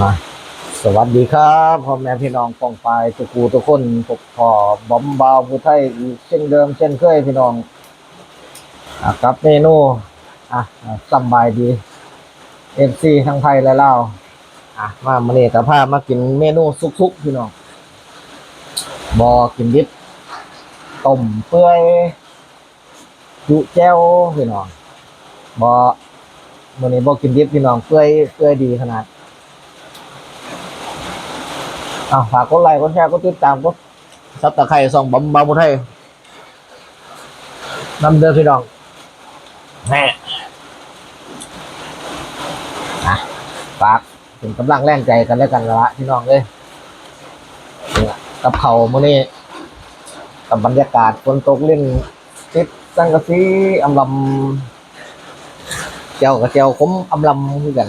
มาสวัสดีครับพ่อแม่พี่น้องปองปายทุกูทุกคนพบพอบอมบาวผู้ไทยอีกเช่นเดิมเช่นเคยพี่น้องอะกับเมนูอะสบายดีเอฟซีทั้งไทยและลาวอะมามาเนี่ยกับพามากินเมนูซุกๆพี่น้องบอกินดิบต้มเปื่อยจุแจ้วพี่น้องบอมื่อนี้บอกินดิบพี่น้องเปื่อยเปื่อยดีขนาด อ่าฝากกดไลค์กดแชร์กดติดตามกดซับตะไคร้ส่องบอมบาบุไทยนำเด้อพี่น้องแม่อะฝากเป็นกำลังแรงใจกันแล้วกันละพี่น้องเลยนี่ล่ะกับเขามื่อนี้กับบรรยากาศฝนตกเล่นติดสังกะสีอำลำเจียวกับเจียวขมอำลำคือกัน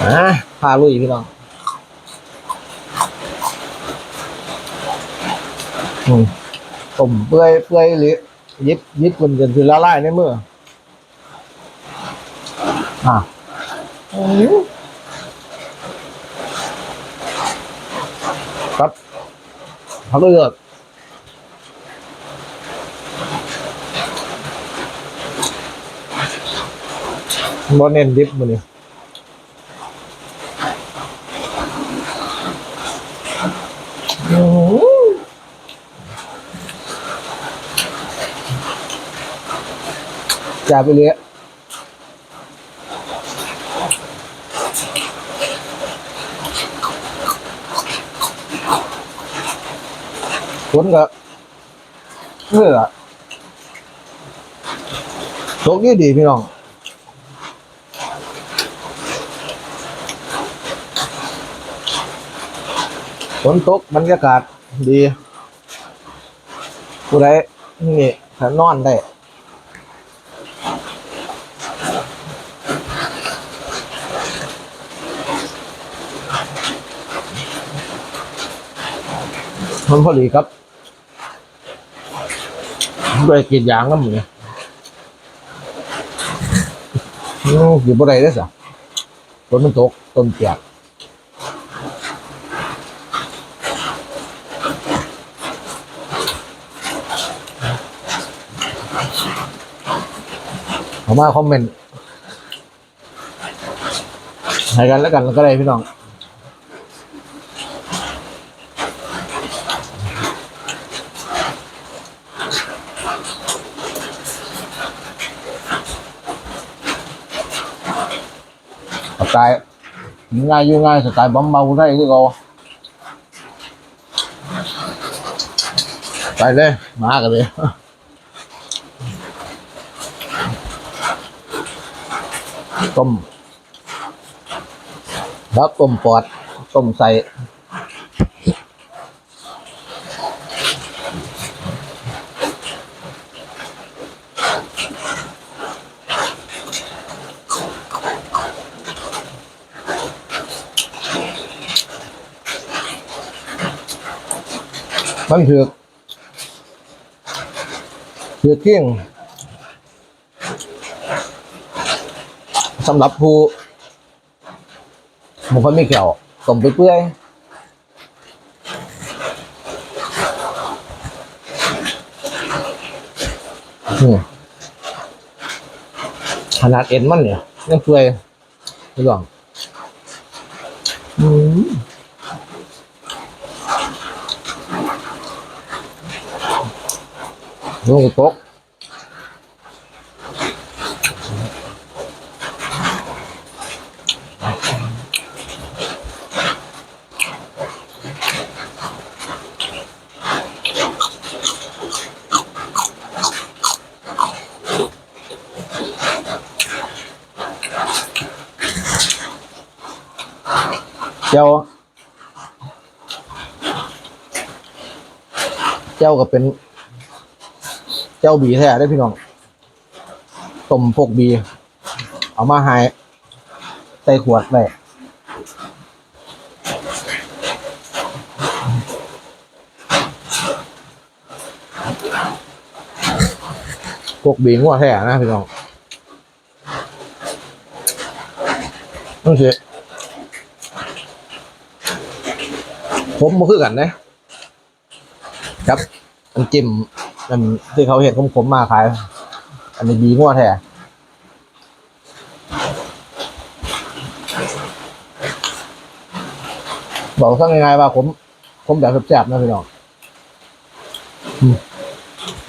อะพาลุยพี่น้อง อืม ต้มเปื่อยเปื่อยหรือยิบยิบคนจนคือละลายในมืออะอืมครับเขาก็เลือกบอเน้นดิบมันนี่อื จาไปเลยฝนก็เมื่อตกดีดีพี่น้องฝนตกบรรยากาศดีผู้ใดนี่ถ้านอนได้ มันพอดีครับด้วยกรีดยางน้ำมือนี่อยู่บ่ได้เด้อสิฝนมันตกต้นเปียกเอามาคอมเมนต์ให้กันแล้วกันก็ได้พี่น้อง ส ไตล์ง่ายอยู่ง่ายสไตล์บอมเบาได้คือเขาไปเลยมากันเลยต้มแล้วต้มปอดต้มใส่ มันถือกถือกเที่ยงสำหรับผู้บางคนไม่เกี่ยวต้มไปเปื่อยขนาดเอ็นมันเนี่ยยังเปื่อยไม่ลอง อืม ลูกตกเจ้าเจ้าก็เป็น เจ้าบีแท้ได้พี่น้องต้มพวกบี เอามาหายใส่ขวดไว้พวกบีงัวแท้นะพี่น้องนั่นสิผมมาคือกันนะครับอันจิ้ม อันที่เขาเห็นผมๆมาขาย อันนี้ดีงัวแท้บอกซะง่ายๆว่า ผมผมแบบแซ่บๆนะพี่น้อง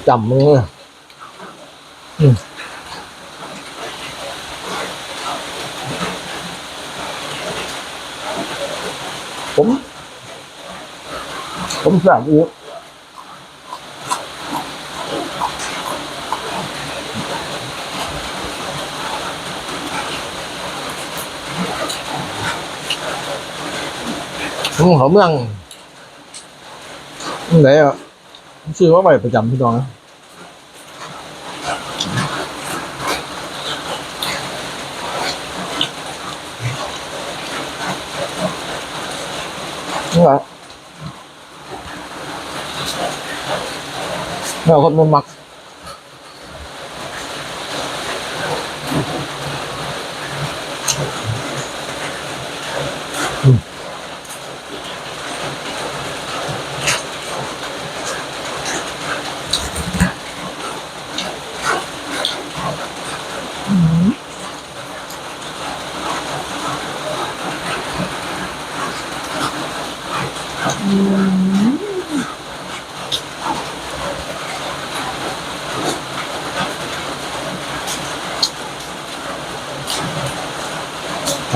จำมืออืมผม ผมแซ่บอีก อืมเขาเมืองไหนอะชื่อว่าไปประจำพี่น้องนะนี่แหละเราคนมันมัก อ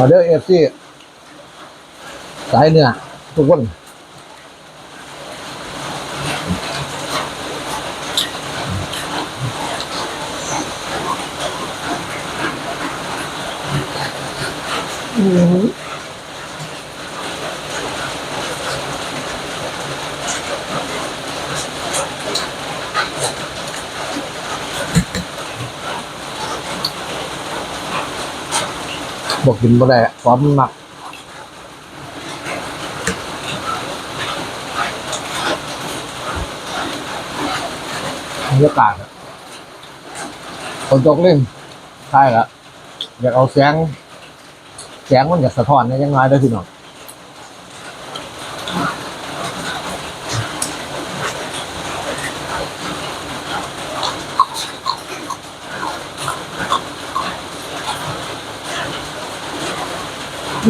อเดอร์เอฟซีสายเนื้อทุกคนอืม บอกกินบ่ได้ความหนักบรรยากาศฝนตกเล่นใช่ละอยากเอาแสงแสงมันอยากสะท้อนในยังไงได้สิหน่อย ส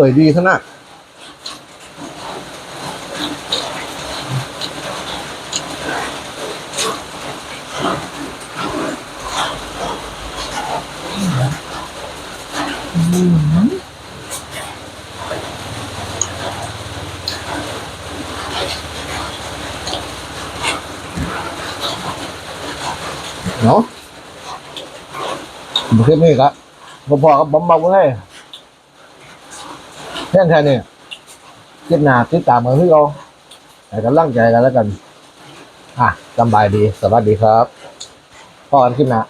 วยดีขนาดอืม คลิปนี้ครับพอๆกับบอมบ์เลยแค่แค่นี้คลิปหน้าติดตามมาที่เอาให้กำลังใจกันแล้วกัน อะสบายดี สวัสดีครับพอกันคลิปหน้า